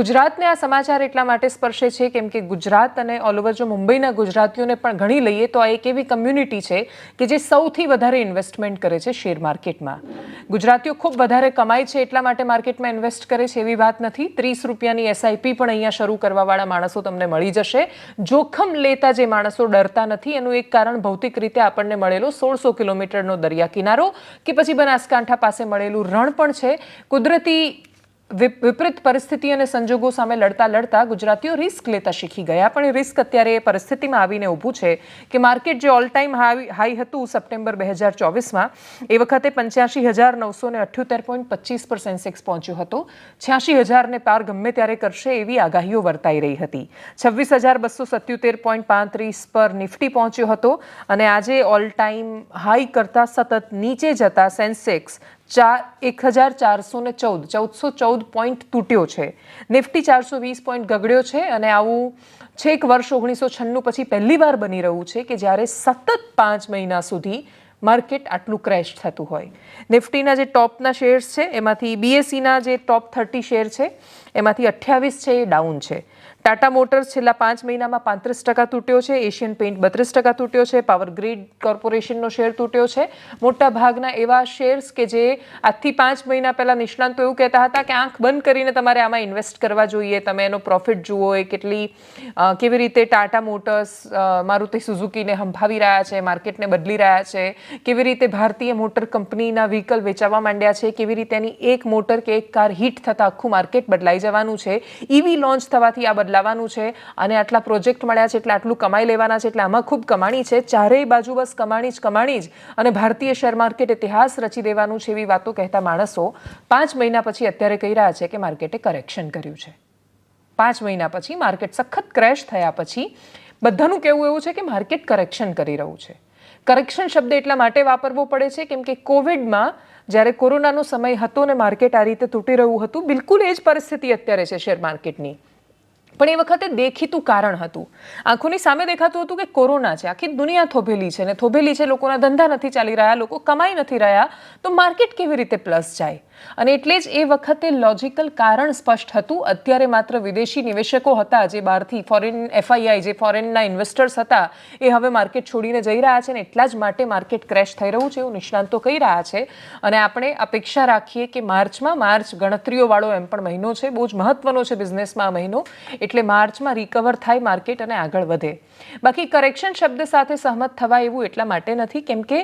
ગુજરાતને આ સમાચાર એટલા માટે સ્પર્શે છે કેમ કે ગુજરાત અને ઓલ ઓવર જો મુંબઈના ગુજરાતીઓને પણ ગણી લઈએ તો આ એક એવી કમ્યુનિટી છે કે જે સૌથી વધારે ઇન્વેસ્ટમેન્ટ કરે છે શેર માર્કેટમાં. ગુજરાતીઓ ખૂબ વધારે કમાય છે એટલા માટે માર્કેટમાં ઇન્વેસ્ટ કરે છે એવી વાત નથી. ત્રીસ રૂપિયાની એસઆઈપી પણ અહીંયા શરૂ કરવાવાળા માણસો તમને મળી જશે. જોખમ લેતા જે માણસો ડરતા નથી, એનું એક કારણ ભૌતિક રીતે આપણને મળેલો સોળસો કિલોમીટરનો દરિયા કિનારો કે પછી બનાસકાંઠા પાસે મળેલું રણ પણ છે. કુદરતી વિપરીત પરિસ્થિતિ અને સંજોગો સામે લડતા લડતા ગુજરાતીઓ રિસ્ક લેતા શીખી ગયા. પણ રિસ્ક અત્યારે એ પરિસ્થિતિમાં આવીને ઊભું છે કે માર્કેટ જે ઓલ ટાઈમ હાઈ હતું સપ્ટેમ્બર બે હજાર ચોવીસમાં, એ વખતે પંચ્યાસી હજાર નવસો ને અઠ્યોતેર પોઈન્ટ પચીસ પર સેન્સેક્સ પહોંચ્યો હતો. છ્યાસી હજારને પાર ગમે ત્યારે કરશે એવી આગાહીઓ વર્તાઈ રહી હતી. છવ્વીસ હજાર બસો સત્યોતેર પોઈન્ટ પાંત્રીસ પર નિફ્ટી પહોંચ્યો હતો અને આજે ઓલ ટાઈમ હાઈ કરતાં સતત નીચે જતા સેન્સેક્સ ચાર એક હજાર ચારસો ને ચૌદ, ચૌદસો ચૌદ પોઈન્ટ તૂટ્યો છે. નિફ્ટી ચારસો વીસ પોઈન્ટ ગગડ્યો છે અને આવું છેક વર્ષ ઓગણીસો છન્નું પછી પહેલીવાર બની રહ્યું છે કે જ્યારે સતત પાંચ મહિના સુધી માર્કેટ આટલું ક્રેશ થતું હોય. નિફ્ટીના જે ટોપના શેર્સ છે, એમાંથી બીએસસીના જે ટોપ થર્ટી શેર છે, એમાંથી અઠ્યાવીસ છે એ ડાઉન છે. ટાટા મોટર્સ છેલ્લા પાંચ મહિનામાં પાંત્રીસ ટકા તૂટ્યો છે, એશિયન પેઇન્ટ બત્રીસ ટકા તૂટ્યો છે, પાવર ગ્રીડ કોર્પોરેશનનો શેર તૂટ્યો છે. મોટા ભાગના એવા શેર્સ કે જે આજથી પાંચ મહિના પહેલાં નિષ્ણાંતો એવું કહેતા હતા કે આંખ બંધ કરીને તમારે આમાં ઇન્વેસ્ટ કરવા જોઈએ, તમે એનો પ્રોફિટ જુઓ એ કેટલી કેવી રીતે ટાટા મોટર્સ મારુતિ સુઝુકીને હંભાવી રહ્યા છે, માર્કેટને બદલી રહ્યા છે, કેવી રીતે ભારતીય મોટર કંપનીના વ્હીકલ વેચાવા માંડ્યા છે, કેવી રીતે એની એક મોટર કે એક કાર હિટ થતાં આખું માર્કેટ બદલાઈ જવાનું છે. ઈવી લોન્ચ થવાથી આ બદલાવાનું છે અને આટલા પ્રોજેક્ટ મળ્યા છે, એટલે આટલું કમાઈ લેવાના છે, એટલે આમાં ખૂબ કમાણી છે. ચારેય બાજુ બસ કમાણી જ કમાણી જ અને ભારતીય શેર માર્કેટ ઇતિહાસ રચી દેવાનું છે એવી વાતો કહેતા માણસો પાંચ મહિના પછી અત્યારે કહી રહ્યા છે કે માર્કેટે કરેક્શન કર્યું છે. પાંચ મહિના પછી માર્કેટ સખત ક્રેશ થયા પછી બધાનું કહેવું એવું છે કે માર્કેટ કરેક્શન કરી રહ્યું છે. કરેક્શન શબ્દ એટલા માટે વાપરવો પડે છે કેમ કે કોવિડમાં જ્યારે કોરોનાનો સમય હતો ને માર્કેટ આ રીતે તૂટી રહ્યું હતું, બિલકુલ એ જ પરિસ્થિતિ અત્યારે છે શેર માર્કેટની. પણ એ વખતે દેખીતું કારણ હતું. આંખોની સામે દેખાતું હતું કે કોરોના છે. આખી દુનિયા થોભેલી છે ને થોભેલી છે. લોકોના ધંધા નથી ચાલી રહ્યા, લોકો કમાઈ નથી રહ્યા. તો માર્કેટ કેવી રીતે પ્લસ જાય? અને એટલે જ એ વખતે લોજિકલ કારણ સ્પષ્ટ હતું. અત્યારે માત્ર વિદેશી નિવેશકો હતા જે બહારથી ફોરેન એફઆઈઆઈ જે ફોરેનના ઇન્વેસ્ટર્સ હતા, એ હવે માર્કેટ છોડીને જઈ રહ્યા છે અને એટલા જ માટે માર્કેટ ક્રેશ થઈ રહ્યું છે એવું નિષ્ણાંતો કહી રહ્યા છે. અને આપણે અપેક્ષા રાખીએ કે માર્ચમાં માર્ચ ગણતરીઓવાળો એમ પણ મહિનો છે, બહુ જ મહત્વનો છે બિઝનેસમાં મહિનો, એટલે માર્ચમાં રિકવર થાય માર્કેટ અને આગળ વધે. બાકી કરેક્શન શબ્દ સાથે સહમત થવા એવું એટલા માટે નથી, કેમ કે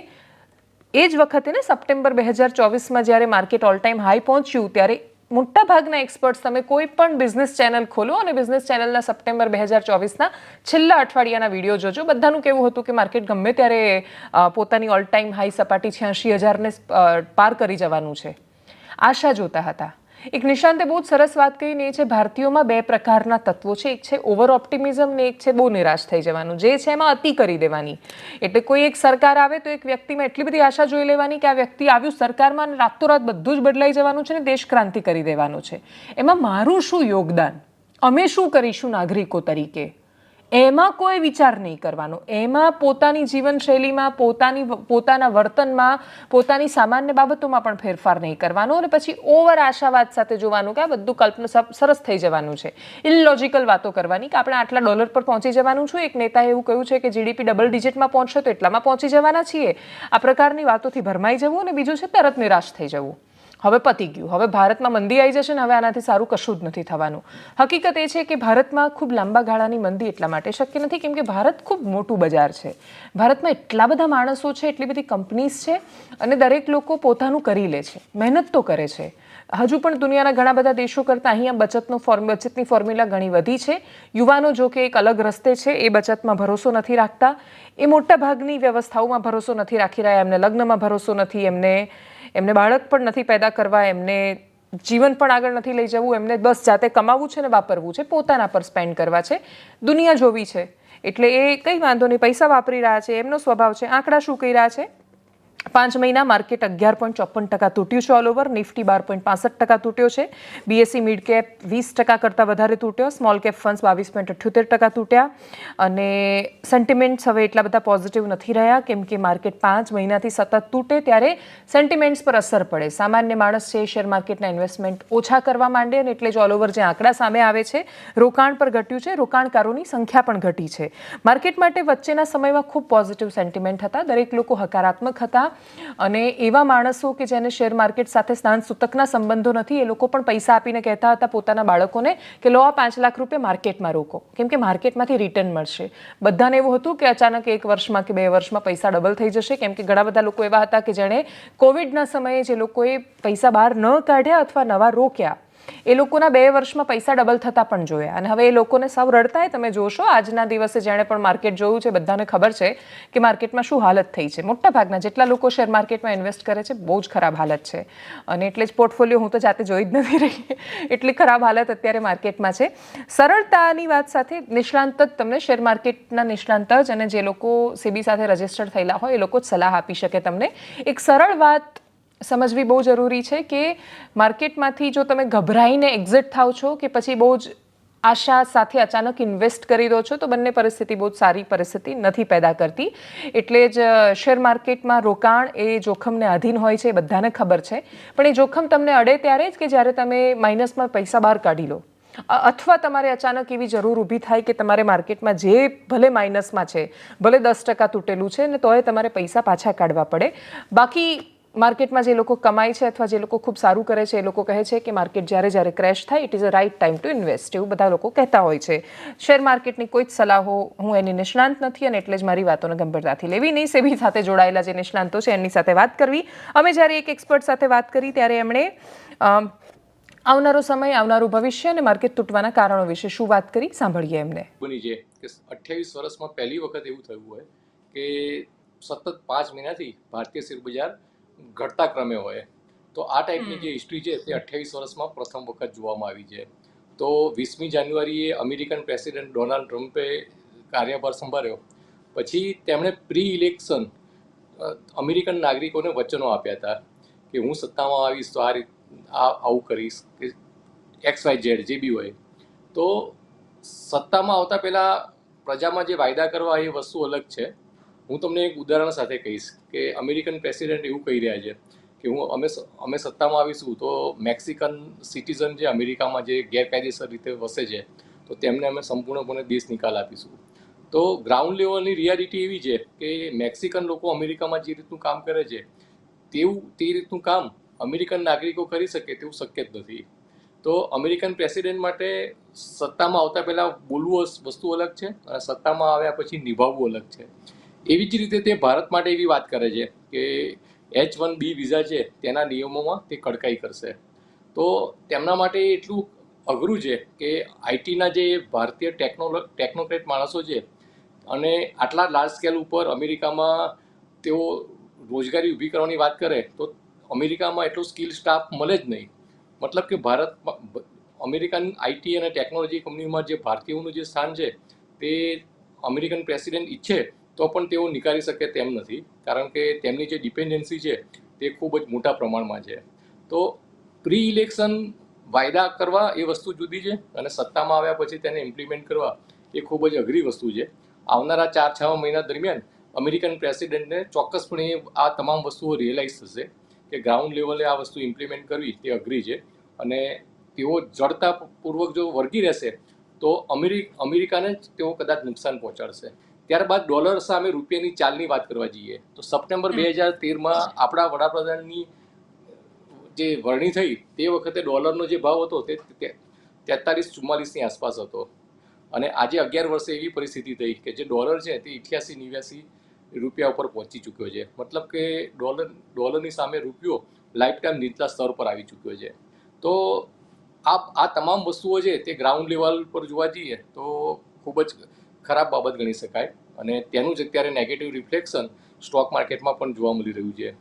એ જ વખતે ને સપ્ટેમ્બર બે હજાર ચોવીસમાં જ્યારે માર્કેટ ઓલ ટાઈમ હાઈ પહોંચ્યું, ત્યારે મોટા ભાગના એક્સપર્ટ્સ તમે કોઈ પણ બિઝનેસ ચેનલ ખોલો અને બિઝનેસ ચેનલના સપ્ટેમ્બર બે હજાર ચોવીસના છેલ્લા અઠવાડિયાના વીડિયો જોજો. બધાનું કેવું હતું કે માર્કેટ ગમે ત્યારે પોતાની ઓલ ટાઈમ હાઈ સપાટી છ્યાસી હજારને પાર કરી જવાનું છે. આશા જોતા હતા. એક નિશાંતે બહુ જ સરસ વાત કહીને એ છે, ભારતીયોમાં બે પ્રકારના તત્વો છે. એક છે ઓવર ઓપ્ટિમિઝમ ને એક છે બહુ નિરાશ થઈ જવાનું. જે છે એમાં અતિ કરી દેવાની. એટલે કોઈ એક સરકાર આવે તો એક વ્યક્તિમાં એટલી બધી આશા જોઈ લેવાની કે આ વ્યક્તિ આવ્યું સરકારમાં રાતોરાત બધું જ બદલાઈ જવાનું છે ને દેશ ક્રાંતિ કરી દેવાનું છે. એમાં મારું શું યોગદાન? અમે શું કરીશું નાગરિકો તરીકે? એમાં કોઈ વિચાર નહીં કરવાનો. એમાં પોતાની જીવનશૈલીમાં, પોતાની પોતાના વર્તનમાં, પોતાની સામાન્ય બાબતોમાં પણ ફેરફાર નહીં કરવાનો અને પછી ઓવર આશાવાદ સાથે જોવાનું કે આ બધું કલ્પના સરસ થઈ જવાનું છે. ઇલોજિકલ વાતો કરવાની કે આપણે આટલા ડોલર પર પહોંચી જવાનું છું. એક નેતાએ એવું કહ્યું છે કે જીડીપી ડબલ ડિજિટમાં પહોંચશે તો એટલામાં પહોંચી જવાના છીએ. આ પ્રકારની વાતોથી ભરમાઈ જવું અને બીજું છે તરત નિરાશ થઈ જવું. હવે પતી ગયું. હવે ભારતમાં મંદી આવી જશે ને હવે આનાથી સારું કશું જ નથી થવાનું. હકીકત એ છે કે ભારતમાં ખૂબ લાંબા ગાળાની મંદી એટલા માટે શક્ય નથી કેમ કે ભારત ખૂબ મોટું બજાર છે. ભારતમાં એટલા બધા માણસો છે, એટલી બધી કંપનીઝ છે અને દરેક લોકો પોતાનું કરી લે છે. મહેનત તો કરે છે. હજુ પણ દુનિયાના ઘણા બધા દેશો કરતાં અહીંયા બચતનો ફોર્મ, બચતની ફોર્મ્યુલા ઘણી વધી છે. યુવાનો જો કે એક અલગ રસ્તે છે, એ બચતમાં ભરોસો નથી રાખતા. એ મોટા ભાગની વ્યવસ્થાઓમાં ભરોસો નથી રાખી રહ્યા, એમને લગ્નમાં ભરોસો નથી, એમને એમને બાળક પણ નથી પેદા કરવા, એમને જીવન પણ આગળ નથી લઈ જવું, એમને બસ જાતે કમાવવું છે ને વાપરવું છે, પોતાના પર સ્પેન્ડ કરવા છે. દુનિયા જોવી છે. એટલે એ કંઈ વાંધો નહીં, પૈસા વાપરી રહ્યા છે, એમનો સ્વભાવ છે, આંકડા શું કહી રહ્યા છે? પાંચ મહિના માર્કેટ અગિયાર પોઈન્ટ ચોપન ટકા તૂટ્યું છે ઓલ ઓવર નિફ્ટી બાર પોઈન્ટ પાસઠ ટકા તૂટ્યો છે. બીએસસી મિડ કેપ વીસ ટકા કરતાં વધારે તૂટ્યો સ્મોલ કેપ ફંડ્સ બાવીસ પોઈન્ટ અઠ્યોતેર ટકા તૂટ્યા. અને સેન્ટિમેન્ટ્સ હવે એટલા બધા પોઝિટિવ નથી રહ્યા, કેમ કે માર્કેટ પાંચ મહિનાથી સતત તૂટે ત્યારે સેન્ટિમેન્ટ્સ પર અસર પડે. સામાન્ય માણસ છે શેર માર્કેટના ઇન્વેસ્ટમેન્ટ ઓછા કરવા માંડે અને એટલે જ ઓલ ઓવર જે આંકડા સામે આવે છે, રોકાણ પર ઘટ્યું છે, રોકાણકારોની સંખ્યા પણ ઘટી છે. માર્કેટ માટે વચ્ચેના સમયમાં ખૂબ પોઝિટિવ સેન્ટિમેન્ટ હતા. દરેક લોકો હકારાત્મક હતા. અને એવા માણસો કે જેને શેર માર્કેટ સાથે સ્નાન સૂતકના સંબંધો નથી, એ લોકો પણ પૈસા આપીને કહેતા હતા પોતાના બાળકોને કે લો આ પાંચ લાખ રૂપિયા માર્કેટમાં રોકો. કેમ કે માર્કેટમાંથી રિટર્ન મળશે. બધાને એવું હતું કે અચાનક એક વર્ષમાં કે બે વર્ષમાં પૈસા ડબલ થઈ જશે. કેમ કે ઘણા બધા લોકો એવા હતા કે જેણે કોવિડના સમયે જે લોકોએ પૈસા બહાર ન કાઢ્યા અથવા નવા રોક્યા. એ લોકોના બે વર્ષમાં પૈસા ડબલ થતા પણ જોયા. અને હવે એ લોકોને સૌ રડતાય તમે જોશો, આજના દિવસે જેણે પણ માર્કેટ જોયું છે, બધાને ખબર છે કે માર્કેટમાં શું હાલત થઈ છે. મોટા ભાગના જેટલા લોકો શેર માર્કેટમાં ઇન્વેસ્ટ કરે છે, બહુ જ ખરાબ હાલત છે. અને એટલે જ પોર્ટફોલિયો હું તો જાતે જોઈ જ નથી રહી. એટલી ખરાબ હાલત અત્યારે માર્કેટમાં છે. સરળતાની વાત સાથે નિષ્ણાંત જ તમને શેર માર્કેટના નિષ્ણાંત જ અને જે લોકો સેબી સાથે રજિસ્ટર્ડ થયેલા હોય, એ લોકો જ સલાહ આપી શકે તમને. એક સરળ વાત સમજવી બહુ જરૂરી છે કે માર્કેટમાંથી જો તમે ગભરાઈને એક્ઝિટ થાવ છો કે પછી બહુ જ આશા સાથે અચાનક ઇન્વેસ્ટ કરી દો છો, તો બંને પરિસ્થિતિ બહુ સારી પરિસ્થિતિ નથી પેદા કરતી. એટલે જ શેર માર્કેટમાં રોકાણ એ જોખમને આધીન હોય છે બધાને ખબર છે. પણ એ જોખમ તમને અડે ત્યારે જ કે જ્યારે તમે માઇનસમાં પૈસા બહાર કાઢી લો. અથવા તમારે અચાનક એવી જરૂર ઊભી થાય કે તમારે માર્કેટમાં જે ભલે માઇનસમાં છે, ભલે દસ ટકા તૂટેલું છે ને તોય તમારે પૈસા પાછા કાઢવા પડે. બાકી માર્કેટમાં જે લોકો કમાય છે અથવા જે લોકો ખૂબ સારું કરે છે એ લોકો કહે છે કે માર્કેટ જ્યારે જ્યારે ક્રેશ થાય it is a right time to invest એવું બધા લોકો કહેતા હોય છે. શેર માર્કેટની કોઈ જ સલાહો હું એની નિષ્ણાંત નથી અને એટલે જ મારી વાતોને ગંભીરતાથી લેવી નહીં. સેબી સાથે જોડાયેલા જે નિષ્ણાંતો છે એમની સાથે વાત કરવી. અમે જ્યારે એક એક્સપર્ટ સાથે વાત કરી ત્યારે એમણે આવનારો સમય, આવનારું ભવિષ્ય અને માર્કેટ તૂટવાના કારણો વિશે શું વાત કરી? સાંભળીએ એમને. બની છે કે અઠ્યાવીસ વર્ષમાં પહેલી વખત એવું થયું હોય કે સતત પાંચ મહિનાથી ભારતીય શેર બજાર ઘટતા ક્રમે હોય તો આ ટાઈપની જે હિસ્ટ્રી છે તે અઠ્યાવીસ વર્ષમાં પ્રથમ વખત જોવામાં આવી છે. તો વીસમી જાન્યુઆરીએ અમેરિકન પ્રેસિડેન્ટ ડોનાલ્ડ ટ્રમ્પે કાર્યભાર સંભાળ્યો. પછી તેમણે પ્રી ઇલેક્શન અમેરિકન નાગરિકોને વચનો આપ્યા હતા કે હું સત્તામાં આવીશ તો આ રીત આ આવું કરીશ કે એક્સ વાય ઝેડ જે બી હોય. તો સત્તામાં આવતા પહેલાં પ્રજામાં જે વાયદા કરવા એ વસ્તુ અલગ છે. હું તમને એક ઉદાહરણ સાથે કહીશ કે અમેરિકન પ્રેસિડેન્ટ એવું કહી રહ્યા છે કે હું અમે અમે સત્તામાં આવીશું તો મેક્સિકન સિટીઝન જે અમેરિકામાં જે ગેરકાયદેસર રીતે વસે છે, તો તેમને અમે સંપૂર્ણપણે દેશ નિકાલ આપીશું. તો ગ્રાઉન્ડ લેવલની રિયાલિટી એવી છે કે મેક્સિકન લોકો અમેરિકામાં જે રીતનું કામ કરે છે, તેવું, તે રીતનું કામ અમેરિકન નાગરિકો કરી શકે તેવું શક્ય જ નથી. તો અમેરિકન પ્રેસિડેન્ટ માટે સત્તામાં આવતા પહેલાં બોલવું વસ્તુ અલગ છે અને સત્તામાં આવ્યા પછી નિભાવવું અલગ છે. એવી જ રીતે તે ભારત માટે એવી વાત કરે છે કે એચ વન બી વિઝા છે, તેના નિયમોમાં તે કડકાઈ કરશે. તો તેમના માટે એટલું અઘરું છે કે આઈટીના જે ભારતીય ટેકનોલો, ટેકનોક્રેટ માણસો છે અને આટલા લાર્જ સ્કેલ ઉપર અમેરિકામાં તેઓ રોજગારી ઊભી કરવાની વાત કરે, તો અમેરિકામાં એટલો સ્કિલ સ્ટાફ મળે જ નહીં. મતલબ કે ભારતમાં અમેરિકન આઈટી અને ટેકનોલોજી કંપનીમાં જે ભારતીયોનું જે સ્થાન છે, તે અમેરિકન પ્રેસિડેન્ટ ઈચ્છે તો પણ તેઓ નિકાળી શકે તેમ નથી. કારણ કે તેમની જે ડિપેન્ડન્સી છે, તે ખૂબ જ મોટા પ્રમાણમાં છે. તો પ્રી ઇલેક્શન વાયદા કરવા એ વસ્તુ જુદી છે અને સત્તામાં આવ્યા પછી તેને ઇમ્પ્લિમેન્ટ કરવા એ ખૂબ જ અઘરી વસ્તુ છે. આવનારા ચાર, છ મહિના દરમિયાન અમેરિકન પ્રેસિડેન્ટને ચોક્કસપણે આ તમામ વસ્તુઓ રિયલાઇઝ થશે કે ગ્રાઉન્ડ લેવલે આ વસ્તુ ઇમ્પ્લિમેન્ટ કરવી તે અઘરી છે. અને તેઓ જડતાપૂર્વક જો વર્ગી રહેશે, તો અમેરિક, અમેરિકાને જ તેઓ કદાચ નુકસાન પહોંચાડશે. ત્યારબાદ ડોલર સામે રૂપિયાની ચાલની વાત કરવા જઈએ તો સપ્ટેમ્બર બે હજાર તેરમાં આપણા વડાપ્રધાનની જે વરણી થઈ તે વખતે ડોલરનો જે ભાવ હતો તે તેતાલીસ ચુમ્માલીસની આસપાસ હતો. અને આજે અગિયાર વર્ષે એવી પરિસ્થિતિ થઈ કે જે ડોલર છે તે ઇઠ્યાસી નેવ્યાસી રૂપિયા ઉપર પહોંચી ચૂક્યો છે. મતલબ કે ડોલર ડોલરની સામે રૂપિયો લાઈફ ટાઈમ નીચલા સ્તર પર આવી ચૂક્યો છે. તો આ આ તમામ વસ્તુઓ છે તે ગ્રાઉન્ડ લેવલ પર જોવા જઈએ તો ખૂબ જ ખરાબ બાબત ગણી શકાય અને તેનું જ અત્યારે નેગેટિવ રિફ્લેક્શન સ્ટોક માર્કેટમાં પણ જોવા મળી રહ્યું છે.